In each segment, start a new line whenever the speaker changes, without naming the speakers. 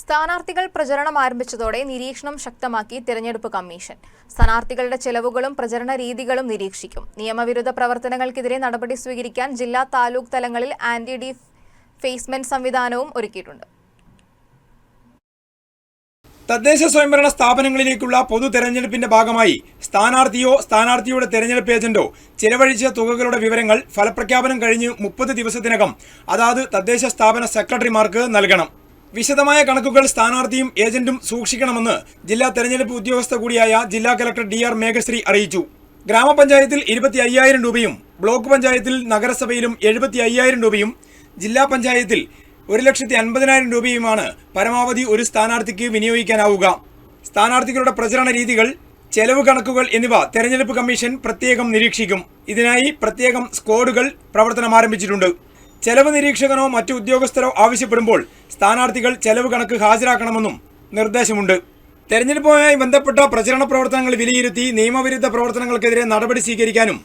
സ്ഥാനാർത്ഥികൾ പ്രചരണം ആരംഭിച്ചതോടെ നിരീക്ഷണം ശക്തമാക്കി തിരഞ്ഞെടുപ്പ് കമ്മീഷൻ. സ്ഥാനാർത്ഥികളുടെ ചെലവുകളും പ്രചരണ രീതികളും നിരീക്ഷിക്കും. നിയമവിരുദ്ധ പ്രവർത്തനങ്ങൾക്കെതിരെ നടപടി സ്വീകരിക്കാൻ ജില്ലാ താലൂക്ക് തലങ്ങളിൽ ആന്റി ഡി ഫേസ്മെന്റ് സംവിധാനവും ഒരുക്കിയിട്ടുണ്ട്.
തദ്ദേശ സ്വയംഭരണ സ്ഥാപനങ്ങളിലേക്കുള്ള പൊതു തെരഞ്ഞെടുപ്പിന്റെ ഭാഗമായി സ്ഥാനാർത്ഥിയോ സ്ഥാനാർത്ഥിയുടെ തെരഞ്ഞെടുപ്പ് ഏജന്റോ ചിലവഴിച്ച തുകകളുടെ വിവരങ്ങൾ ഫലപ്രഖ്യാപനം കഴിഞ്ഞ് മുപ്പത് ദിവസത്തിനകം അതാത് തദ്ദേശ സ്ഥാപന സെക്രട്ടറിമാർക്ക് നൽകണം. വിശദമായ കണക്കുകൾ സ്ഥാനാർത്ഥിയും ഏജന്റും സൂക്ഷിക്കണമെന്ന് ജില്ലാ തെരഞ്ഞെടുപ്പ് ഉദ്യോഗസ്ഥ കൂടിയായ ജില്ലാ കലക്ടർ ഡി ആർ മേഘശ്രീ അറിയിച്ചു. ഗ്രാമപഞ്ചായത്തിൽ ഇരുപത്തി അയ്യായിരം രൂപയും ബ്ലോക്ക് പഞ്ചായത്തിൽ നഗരസഭയിലും എഴുപത്തി അയ്യായിരം രൂപയും ജില്ലാ പഞ്ചായത്തിൽ ഒരു ലക്ഷത്തി അൻപതിനായിരം രൂപയുമാണ് പരമാവധി ഒരു സ്ഥാനാർത്ഥിക്ക് വിനിയോഗിക്കാനാവുക. സ്ഥാനാർത്ഥികളുടെ പ്രചരണ രീതികൾ ചെലവ് കണക്കുകൾ എന്നിവ തെരഞ്ഞെടുപ്പ് കമ്മീഷൻ പ്രത്യേകം നിരീക്ഷിക്കും. ഇതിനായി പ്രത്യേകം സ്ക്വാഡുകൾ പ്രവർത്തനം ആരംഭിച്ചിട്ടുണ്ട് ചെലവ് നിരീക്ഷകനോ മറ്റു ഉദ്യോഗസ്ഥരോ ആവശ്യപ്പെടുമ്പോൾ സ്ഥാനാർത്ഥികൾ ചെലവ് കണക്ക് ഹാജരാക്കണമെന്നും നിർദ്ദേശമുണ്ട്. തെരഞ്ഞെടുപ്പുമായി ബന്ധപ്പെട്ട പ്രചരണ പ്രവർത്തനങ്ങൾ വിലയിരുത്തി നിയമവിരുദ്ധ പ്രവർത്തനങ്ങൾക്കെതിരെ നടപടി സ്വീകരിക്കാനും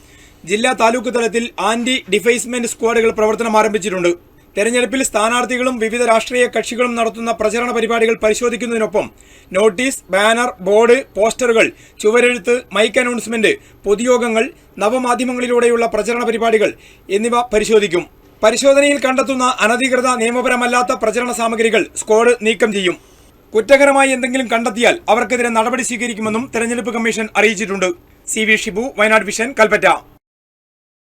ജില്ലാ താലൂക്ക് തലത്തിൽ ആന്റി ഡിഫേസ്മെന്റ് സ്ക്വാഡുകൾ പ്രവർത്തനം ആരംഭിച്ചിട്ടുണ്ട്. തെരഞ്ഞെടുപ്പിൽ സ്ഥാനാർത്ഥികളും വിവിധ രാഷ്ട്രീയ കക്ഷികളും നടത്തുന്ന പ്രചരണ പരിപാടികൾ പരിശോധിക്കുന്നതിനൊപ്പം നോട്ടീസ് ബാനർ ബോർഡ് പോസ്റ്ററുകൾ ചുവരെഴുത്ത് മൈക്ക് അനൗൺസ്മെന്റ് പൊതുയോഗങ്ങൾ നവമാധ്യമങ്ങളിലൂടെയുള്ള പ്രചരണ പരിപാടികൾ എന്നിവ പരിശോധിക്കും. പരിശോധനയിൽ കണ്ടെത്തുന്ന അനധികൃത നിയമപരമല്ലാത്ത പ്രചരണ സാമഗ്രികൾ സ്ക്വാഡ് നീക്കം ചെയ്യും. കുറ്റകരമായി എന്തെങ്കിലും കണ്ടെത്തിയാൽ അവർക്കെതിരെ നടപടി സ്വീകരിക്കുമെന്നും തെരഞ്ഞെടുപ്പ് കമ്മീഷൻ അറിയിച്ചിട്ടുണ്ട്. C V Shibu Wayanad Vision Kalpetta.